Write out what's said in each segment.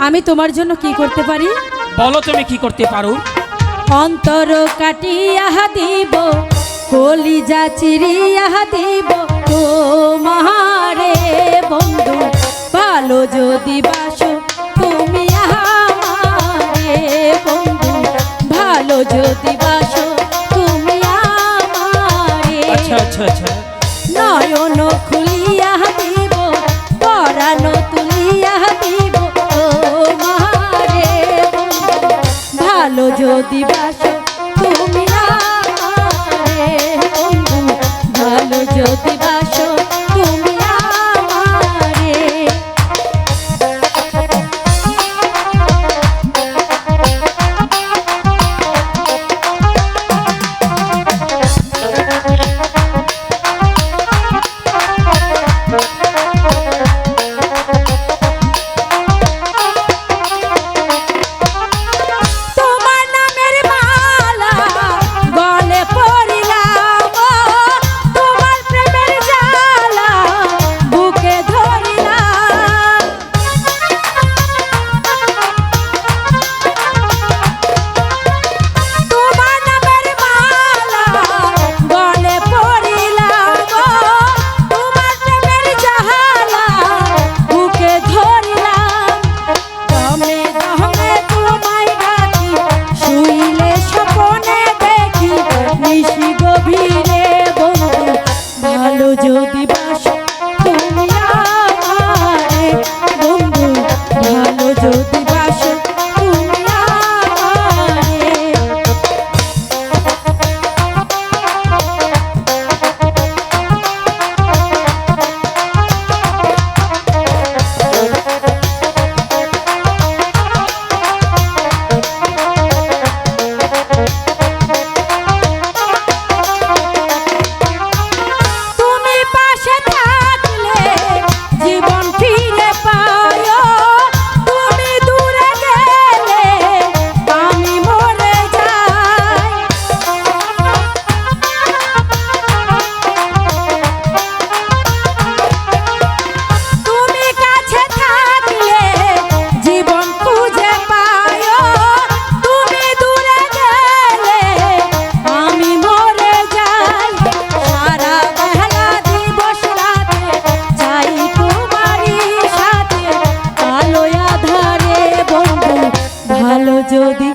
আমি তোমার জন্য কি করতে পারি? বলো তুমি কি করতে পারো? অন্তর কাটিয়া দিব কলিজা চিরিয়া দিব তোমারে বন্ধু ভালো যদি বাসো তুমি আমারে বন্ধু ভালো যদি বাসো তুমি আমারে। আচ্ছা আচ্ছা আচ্ছা। নয়ন খুলিয়া দিব পরানো তুলিয়া ভালো ভালো যদি বাসো তুমি আমারে ভালো যদি যদি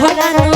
মহারানা